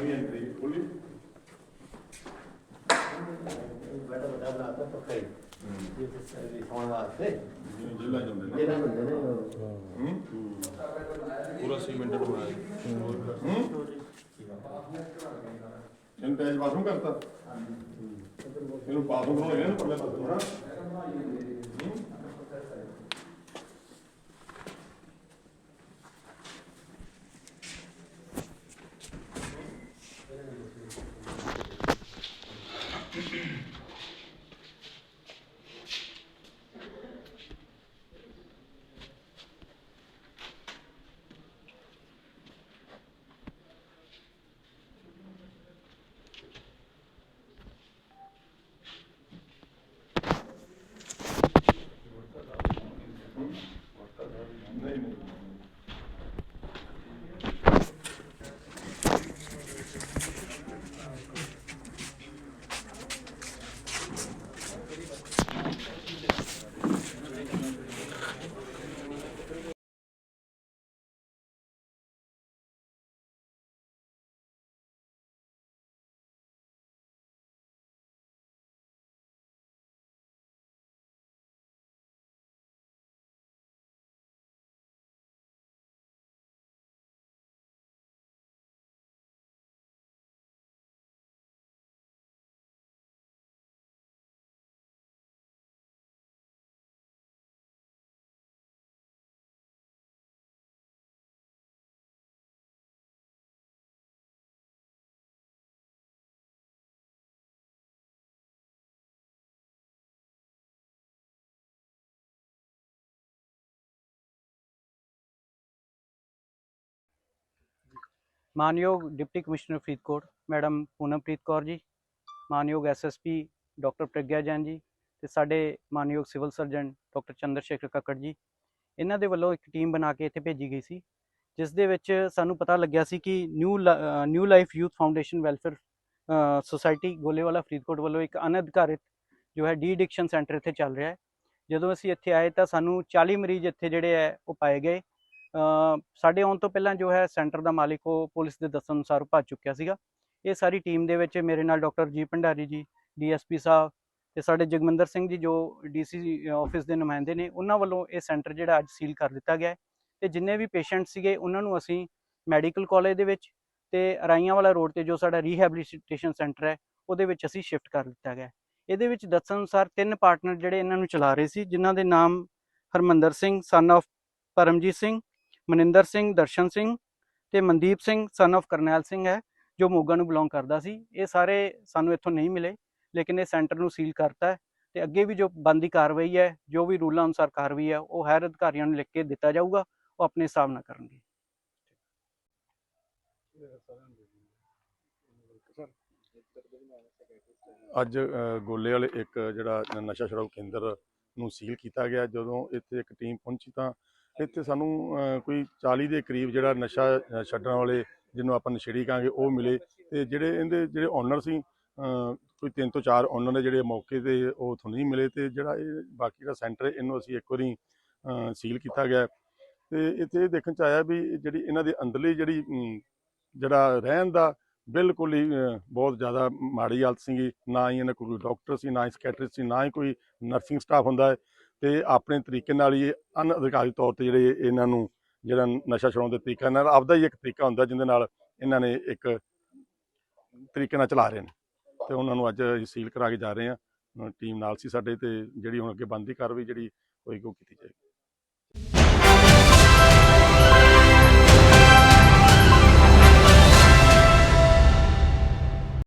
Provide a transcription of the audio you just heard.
ਨਵੀਂ ਐਂਟਰੀ ਖੋਲੀ। ਬੜਾ ਵੱਡਾ ਬਣਾਤਾ ਪੱਕਾ ਹੀ। ਇਹ ਸਰਵਿਸ ਹੋਣ ਵਾਸਤੇ। ਜਿਵੇਂ ਜਿਲ੍ਹਾ ਜਾਂਦੇ ਨੇ। ਜਿਹੜਾ ਬੰਦੇ ਨੇ ਹੂੰ। ਪੂਰਾ ਸੀਮੈਂਟ ਬਣਾਇਆ। ਹੂੰ। ਇਹਨੂੰ ਪੈਜ ਬਾਥਰੂਮ ਕਰਤਾ। ਇਹਨੂੰ ਬਾਥਰੂਮ ਬਣਾਇਆ ਨਾ ਪਰਲੇ ਪਾਸੇ ਮਾਨਯੋਗ deputy commissioner Faridkot, madam Poonampreet Kaur ji, ਮਾਨਯੋਗ ਐਸਐਸਪੀ ਡਾਕਟਰ ਪ੍ਰਗਿਆ ਜੈਨ ਜੀ ਤੇ ਸਾਡੇ ਮਾਨਯੋਗ civil surgeon doctor Chander Shekhar Kakkar ji. ਇਹਨਾਂ ਦੇ ਵੱਲੋਂ ਇੱਕ ਟੀਮ ਬਣਾ ਕੇ ਇੱਥੇ ਭੇਜੀ ਗਈ ਸੀ, ਜਿਸ ਦੇ ਵਿੱਚ ਸਾਨੂੰ ਪਤਾ ਲੱਗਿਆ ਸੀ ਕਿ new new life youth foundation welfare society Golewala Faridkot ਵੱਲੋਂ ਇੱਕ ਅਨਅਧਿਕਾਰਿਤ ਜੋ ਹੈ ਡੀ ਐਡਿਕਸ਼ਨ ਸੈਂਟਰ ਇੱਥੇ ਚੱਲ ਰਿਹਾ ਹੈ। ਜਦੋਂ ਅਸੀਂ ਇੱਥੇ ਆਏ ਤਾਂ ਸਾਨੂੰ 40 ਮਰੀਜ਼ ਇੱਥੇ ਜਿਹੜੇ ਹੈ ਉਹ ਪਾਏ ਗਏ। ਸਾਡੇ ਆਉਣ ਤੋਂ ਪਹਿਲਾਂ ਜੋ ਹੈ ਸੈਂਟਰ ਦਾ ਮਾਲਿਕ ਉਹ ਪੁਲਿਸ ਦੇ ਦੱਸਣ ਅਨੁਸਾਰ ਭੱਜ ਚੁੱਕਿਆ ਸੀਗਾ। ਇਹ ਸਾਰੀ ਟੀਮ ਦੇ ਵਿੱਚ ਮੇਰੇ ਨਾਲ ਡਾਕਟਰ ਜੀ ਭੰਡਾਰੀ ਜੀ, ਡੀਐਸਪੀ ਸਾਹਿਬ ਤੇ ਸਾਡੇ ਜਗਮਿੰਦਰ ਸਿੰਘ ਜੀ ਜੋ ਡੀਸੀ ਆਫਿਸ ਦੇ ਨੁਮਾਇੰਦੇ ਨੇ, ਉਹਨਾਂ ਵੱਲੋਂ ਇਹ ਸੈਂਟਰ ਜਿਹੜਾ ਅੱਜ ਸੀਲ ਕਰ ਦਿੱਤਾ ਗਿਆ ਹੈ ਤੇ ਜਿੰਨੇ ਵੀ ਪੇਸ਼ੈਂਟ ਸੀਗੇ ਉਹਨਾਂ ਨੂੰ ਅਸੀਂ ਮੈਡੀਕਲ ਕਾਲਜ ਦੇ ਵਿੱਚ ਤੇ ਰਾਈਆਂ ਵਾਲਾ ਰੋਡ ਤੇ ਜੋ ਸਾਡਾ ਰੀਹੈਬਿਲਿਟੇਸ਼ਨ ਸੈਂਟਰ ਹੈ, ਉਹਦੇ ਵਿੱਚ ਅਸੀਂ ਸ਼ਿਫਟ ਕਰ ਦਿੱਤਾ ਗਿਆ ਇਹਦੇ ਵਿੱਚ ਦੱਸਣ ਅਨੁਸਾਰ ਤਿੰਨ ਪਾਰਟਨਰ ਜਿਹੜੇ ਇਹਨਾਂ ਨੂੰ ਚਲਾ ਰਹੇ ਸੀ, ਜਿਨ੍ਹਾਂ ਦੇ ਨਾਮ ਹਰਮੰਦਰ ਸਿੰਘ ਸਨ of ਪਰਮਜੀਤ ਸਿੰਘ ਮਨਿੰਦਰ ਸਿੰਘ, ਦਰਸ਼ਨ ਸਿੰਘ ਤੇ ਮਨਦੀਪ ਸਿੰਘ, son of ਕਰਨੈਲ ਸਿੰਘ ਹੈ, ਜੋ ਮੋਗਾ ਨੂੰ ਬਿਲੋਂਗ ਕਰਦਾ ਸੀ। ਇਹ ਸਾਰੇ ਸਾਨੂੰ ਇੱਥੋਂ ਨਹੀਂ ਮਿਲੇ, ਲੇਕਿਨ ਇਹ ਸੈਂਟਰ ਨੂੰ ਸੀਲ ਕਰਤਾ ਤੇ ਅੱਗੇ ਵੀ ਜੋ ਬੰਦੀ ਕਾਰਵਾਈ ਹੈ, ਜੋ ਵੀ ਰੂਲਾਂ ਅਨੁਸਾਰ ਕਾਰਵਾਈ ਹੈ, ਉਹ ਹਾਇਰ ਅਧਿਕਾਰੀਆਂ ਨੂੰ ਲਿਖ ਕੇ ਦਿੱਤਾ ਜਾਊਗਾ, ਉਹ ਆਪਣੇ ਹਿਸਾਬ ਨਾਲ ਕਰਨਗੇ। ਅੱਜ ਗੋਲੇ ਵਾਲੇ ਇੱਕ ਜਿਹੜਾ ਨਸ਼ਾ ਛੁਡਾਊ ਕੇਂਦਰ ਨੂੰ ਸੀਲ ਕੀਤਾ ਗਿਆ। ਜਦੋਂ ਇੱਥੇ ਇੱਕ ਟੀਮ ਪਹੁੰਚੀ ਤਾਂ ਇੱਥੇ ਸਾਨੂੰ ਕੋਈ 40 ਦੇ ਕਰੀਬ ਜਿਹੜਾ ਨਸ਼ਾ ਛੱਡਣ ਵਾਲੇ ਜਿਹਨੂੰ ਆਪਾਂ ਨਸ਼ੇੜੀ ਕਹਾਂਗੇ ਉਹ ਮਿਲੇ। ਤੇ ਜਿਹੜੇ ਇਹਦੇ ਜਿਹੜੇ ਓਨਰ ਸੀ ਕੋਈ ਤਿੰਨ ਤੋਂ ਚਾਰ ਓਨਰ ਨੇ ਜਿਹੜੇ ਮੌਕੇ ਤੇ ਉਹ ਉੱਥੋਂ ਨਹੀਂ ਮਿਲੇ ਤੇ ਜਿਹੜਾ ਇਹ ਬਾਕੀ ਦਾ ਸੈਂਟਰ ਹੈ, ਇਹਨੂੰ ਅਸੀਂ ਇੱਕ ਵਾਰੀ ਸੀਲ ਕੀਤਾ ਗਿਆ। ਤੇ ਇੱਥੇ ਇਹ ਦੇਖਣ ਚ ਆਇਆ ਵੀ ਜਿਹੜੀ ਇਹਨਾਂ ਦੇ ਅੰਦਰਲੀ ਜਿਹੜੀ ਜਿਹੜਾ ਰਹਿਣ ਦਾ ਬਿਲਕੁਲ ਹੀ ਬਹੁਤ ਜ਼ਿਆਦਾ ਮਾੜੀ ਹਾਲਤ ਸੀਗੀ। ਨਾ ਹੀ ਇਹਨਾਂ ਕੋਲ ਕੋਈ ਡਾਕਟਰ ਸੀ ਨਾ ਹੀ ਸਕੈਟਰਿਸਟ ਸੀ ਨਾ ਹੀ ਕੋਈ ਨਰਸਿੰਗ ਸਟਾਫ ਹੁੰਦਾ ਹੈ। ਤੇ ਆਪਣੇ ਤਰੀਕੇ ਨਾਲ ਹੀ ਇਹ ਅਨਅਧਿਕਾਰੀ ਤੌਰ ਤੇ ਜਿਹੜੇ ਇਹਨਾਂ ਨੂੰ ਜਿਹੜਾ ਨਸ਼ਾ ਛੁਡਾਉਣ ਦੇ ਤਰੀਕਾ ਨਾਲ, ਆਪਦਾ ਹੀ ਇੱਕ ਤਰੀਕਾ ਹੁੰਦਾ ਜਿਹਦੇ ਨਾਲ ਇਹਨਾਂ ਨੇ ਇੱਕ ਤਰੀਕੇ ਨਾਲ ਚਲਾ ਰਹੇ ਨੇ। ਤੇ ਉਹਨਾਂ ਨੂੰ ਅੱਜ ਅਸੀਂ ਸੀਲ ਕਰਾ ਕੇ ਜਾ ਰਹੇ ਹਾਂ। ਟੀਮ ਨਾਲ ਸੀ ਸਾਡੇ ਤੇ ਜਿਹੜੀ ਹੁਣ ਅੱਗੇ ਬੰਦੀ ਕਾਰਵਾਈ ਜਿਹੜੀ ਹੋਏਗੀ ਉਹ ਕੀਤੀ ਜਾਏਗੀ।